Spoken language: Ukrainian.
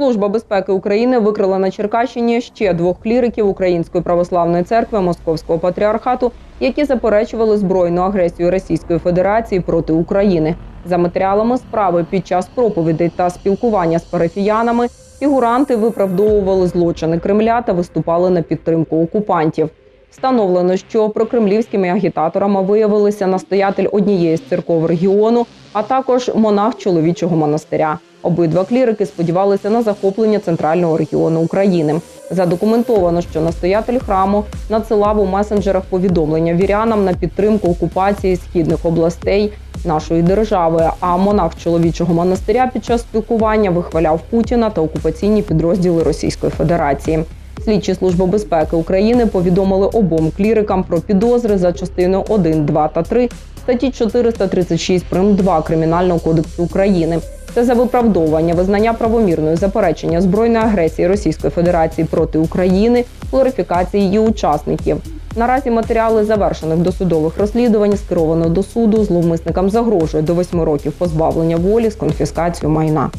Служба безпеки України викрила на Черкащині ще двох кліриків Української православної церкви Московського патріархату, які заперечували збройну агресію Російської Федерації проти України. За матеріалами справи під час проповідей та спілкування з парафіянами фігуранти виправдовували злочини Кремля та виступали на підтримку окупантів. Встановлено, що прокремлівськими агітаторами виявилися настоятель однієї з церков регіону, а також монах чоловічого монастиря. Обидва клірики сподівалися на захоплення центрального регіону України. Задокументовано, що настоятель храму надсилав у месенджерах повідомлення вірянам на підтримку окупації східних областей нашої держави. А монах чоловічого монастиря під час спілкування вихваляв Путіна та окупаційні підрозділи Російської Федерації. Слідчі служби безпеки України повідомили обом клірикам про підозри за частиною 1, 2 та 3 статті 436 прим. 2 Кримінального кодексу України. Це за виправдовування визнання правомірної заперечення збройної агресії Російської Федерації проти України, глорифікації її учасників. Наразі матеріали завершених досудових розслідувань скеровано до суду. Зловмисникам загрожує до 8 років позбавлення волі з конфіскацією майна.